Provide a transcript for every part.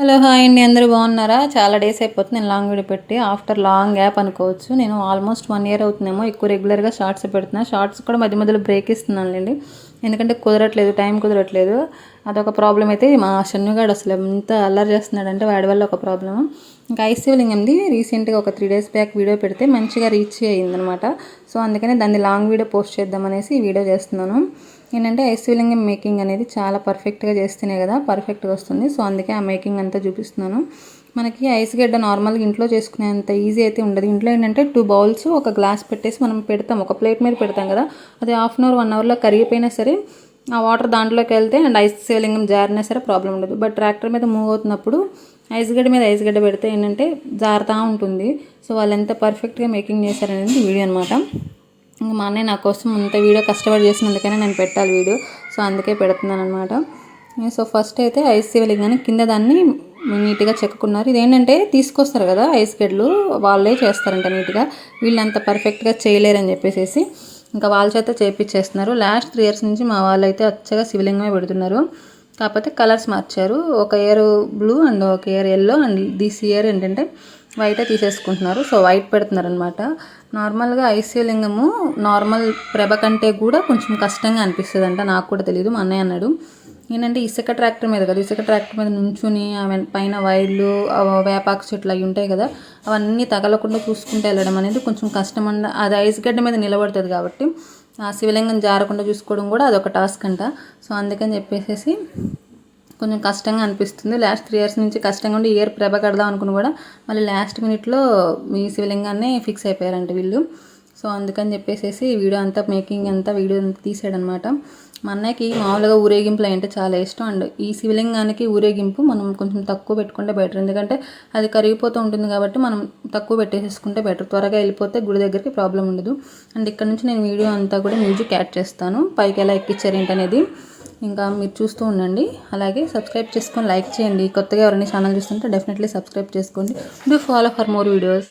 Hello hi అండి. అందరూ బాగున్నారా? చాలా డేస్ అయిపోతుంది. నేను లాంగ్ వీడియో పెట్టి ఆఫ్టర్ లాంగ్ గ్యాప్ అనుకోవచ్చు. నేను ఆల్మోస్ట్ వన్ ఇయర్ అవుతుందేమో. ఎక్కువ రెగ్యులర్గా షార్ట్స్ పెడుతున్నా. షార్ట్స్ కూడా మధ్య మధ్యలో బ్రేక్ ఇస్తున్నానులేండి. ఎందుకంటే కుదరట్లేదు. టైం కుదరట్లేదు. అదొక ప్రాబ్లం అయితే మా షన్నుగాడు అసలు ఎంత అల్లరి చేస్తున్నాడంటే వాడి వల్ల ఒక ప్రాబ్లమ్. ఇంకా ఐశ్వర్యలింగంది రీసెంట్గా ఒక త్రీ డేస్ బ్యాక్ వీడియో పెడితే మంచిగా రీచ్ అయ్యిందనమాట. సో అందుకనే దాన్ని లాంగ్ వీడియో పోస్ట్ చేద్దామనేసి ఈ వీడియో చేస్తున్నాను. ఏంటంటే ఐశ్వర్యలింగం మేకింగ్ అనేది చాలా పర్ఫెక్ట్గా చేస్తేనే కదా పర్ఫెక్ట్గా వస్తుంది. సో అందుకే ఆ మేకింగ్ అంతా చూపిస్తున్నాను. మనకి ఐస్ గడ్డ నార్మల్గా ఇంట్లో చేసుకునేంత ఈజీ అయితే ఉండదు. ఇంట్లో ఏంటంటే టూ బౌల్స్ ఒక గ్లాస్ పెట్టేసి మనం పెడతాం. ఒక ప్లేట్ మీద పెడతాం కదా. అది హాఫ్ అన్ అవర్ వన్ అవర్లో కరిగిపోయినా సరే ఆ వాటర్ దాంట్లోకి వెళ్తే అండ్ ఐస్ శివలింగం జారినా సరే ప్రాబ్లం ఉండదు. బట్ ట్రాక్టర్ మీద మూవ్ అవుతున్నప్పుడు ఐస్ గడ్డ మీద ఐస్ గడ్డ పెడితే ఏంటంటే జారుతూ ఉంటుంది. సో వాళ్ళు ఎంత పర్ఫెక్ట్గా మేకింగ్ చేశారనేది వీడియో అనమాట ఇంకా మా అన్నయ్య నా కోసం అంత వీడియో కష్టపడి చేసినందుకైనా నేను పెట్టాలి వీడియో. సో అందుకే పెడుతున్నాను అనమాట సో ఫస్ట్ అయితే ఐస్ కానీ కింద దాన్ని నీట్గా చెక్కున్నారు ఇదేంటంటే తీసుకొస్తారు కదా ఐస్ గడ్లు వాళ్ళే చేస్తారంట నీట్గా. వీళ్ళంత పర్ఫెక్ట్గా చేయలేరని చెప్పేసి ఇంకా వాళ్ళ చేత చేపించేస్తున్నారు లాస్ట్ త్రీ ఇయర్స్ నుంచి మా వాళ్ళు అయితే అచ్చగా శివలింగమే పెడుతున్నారు. కాకపోతే కలర్స్ మార్చారు. ఒక ఇయర్ బ్లూ అండ్ ఒక year yellow and this year ఏంటంటే వైటే తీసేసుకుంటున్నారు. సో వైట్ పెడుతున్నారు అనమాట నార్మల్గా ఐశ్వర్యలింగము నార్మల్ ప్రభ కంటే కూడా కొంచెం కష్టంగా అనిపిస్తుంది అంట నాకు కూడా తెలియదు మా అన్నయ్య అన్నాడు. ఏంటంటే ఇసుక ట్రాక్టర్ మీద కదా ఇసుక ట్రాక్టర్ మీద నుంచుని పైన వైర్లు వేపాకు చెట్లు అవి ఉంటాయి కదా అవన్నీ తగలకుండా చూసుకుంటూ వెళ్ళడం అనేది కొంచెం కష్టం. అది ఐస్ గడ్డ మీద నిలబడుతుంది కాబట్టి ఆ శివలింగం జారకుండా చూసుకోవడం కూడా అదొక టాస్క్ అంట. సో అందుకని చెప్పేసి కొంచెం కష్టంగా అనిపిస్తుంది. లాస్ట్ త్రీ ఇయర్స్ నుంచి కష్టంగా ఉండి ఇయర్ ప్రభ కడదాం అనుకుని కూడా మళ్ళీ లాస్ట్ మినిట్లో మీ శివలింగాన్ని ఫిక్స్ అయిపోయారంట వీళ్ళు. సో అందుకని చెప్పేసి వీడియో అంతా మేకింగ్ అంతా వీడియో అంతా తీసాడనమాట. మా అన్నయ్యకి మామూలుగా ఊరేగింపులు అంటే చాలా ఇష్టం. అండ్ ఈ శివలింగానికి ఊరేగింపు మనం కొంచెం తక్కువ పెట్టుకుంటే బెటర్. ఎందుకంటే అది కరిగిపోతూ ఉంటుంది కాబట్టి మనం తక్కువ పెట్టేసేసుకుంటే బెటర్. త్వరగా వెళ్ళిపోతే గుడి దగ్గరికి ప్రాబ్లం ఉండదు. అండ్ ఇక్కడ నుంచి నేను వీడియో అంతా కూడా మ్యూజిక్ యాడ్ చేస్తాను. పైకి ఎలా ఎక్కించారు ఏంటనేది ఇంకా మీరు చూస్తూ ఉండండి. అలాగే సబ్స్క్రైబ్ చేసుకొని లైక్ చేయండి. కొత్తగా ఎవరైనా ఛానల్ చూస్తుంటే డెఫినెట్లీ సబ్స్క్రైబ్ చేసుకోండి. Do follow for more videos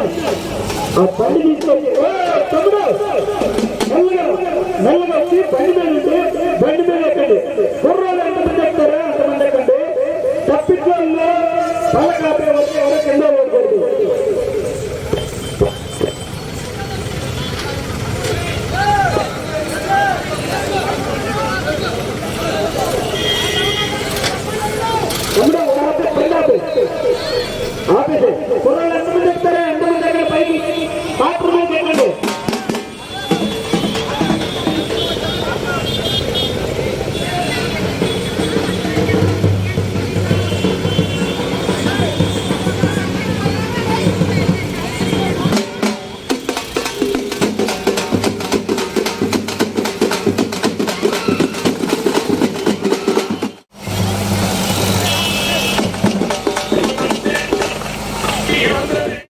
ఆ బండి తీసుకొచ్చి ఓ, తమ్ముడు